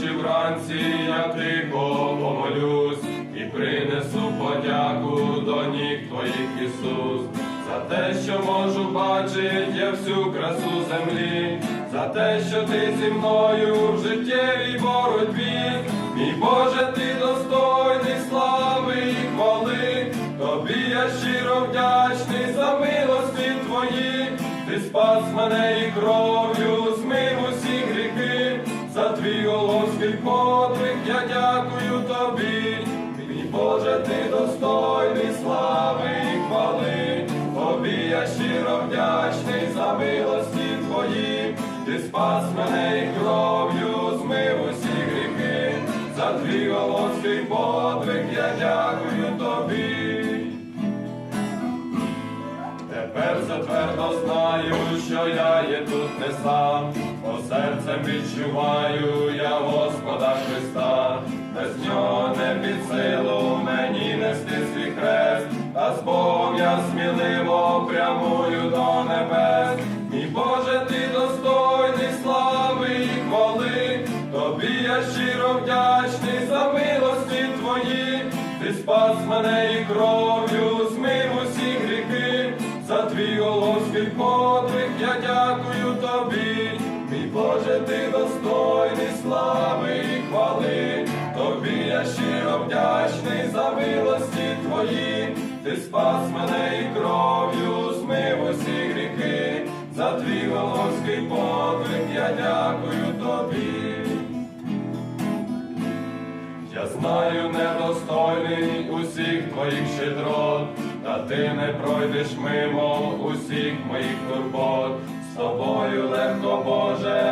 чи вранці я тихо помолюсь і принесу подяку до ніг твоїх Ісус, за те, що можу бачити я всю красу землі, за те, що ти зі мною в життєвій боротьбі, мій Боже, ти достойний слави і хвали, тобі я щиро вдячний за милості твої, ти спас мене і кров'ю, твій подвиг я дякую тобі, мій Боже, ти достойний слави і хвали, тобі я щиро вдячний за милості твої, ти спас мене і кров'ю, змив усі гріхи, за твій головський подвиг я дякую тобі. Тепер затвердо знаю, що я є тут не сам, серцем відчуваю я Господа Христа, без нього не під силу мені нести свій хрест, а з Богом я сміливо прямую до небес. Мій Боже, ти достойний слави і хвали, тобі я щиро вдячний за милості твої, ти спас мене і кров'ю, змив усі гріхи, за твій головський подвиг я дякую тобі, слави і хвали, тобі я щиро вдячний за милості твої, ти спас мене і кров'ю, змив усі гріхи, за твій головський подвиг я дякую тобі. Я знаю, недостойний усіх твоїх щедрот, та ти не пройдеш мимо усіх моїх турбот. З тобою легко, Боже,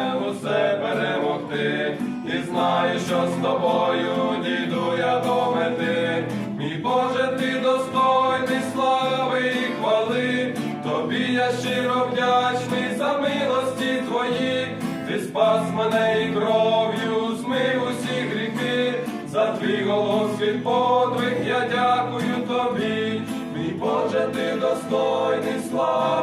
що з тобою дійду я до мети. Мій Боже, ти достойний слави і хвали, тобі я щиро вдячний за милості твої, ти спас мене і кров'ю, змив усі гріхи, за твій головський подвиг я дякую тобі, мій Боже, ти достойний слави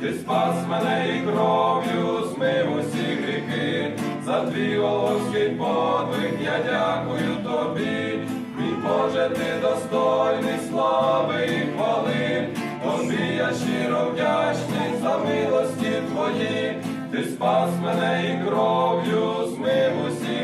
ти спас мене і кров'ю, змив усі гріхи, за твій головський подвиг я дякую тобі, мій Боже, ти достойний слави і хвали, тобі я щиро вдячний за милості твої, ти спас мене і кров'ю, змив усі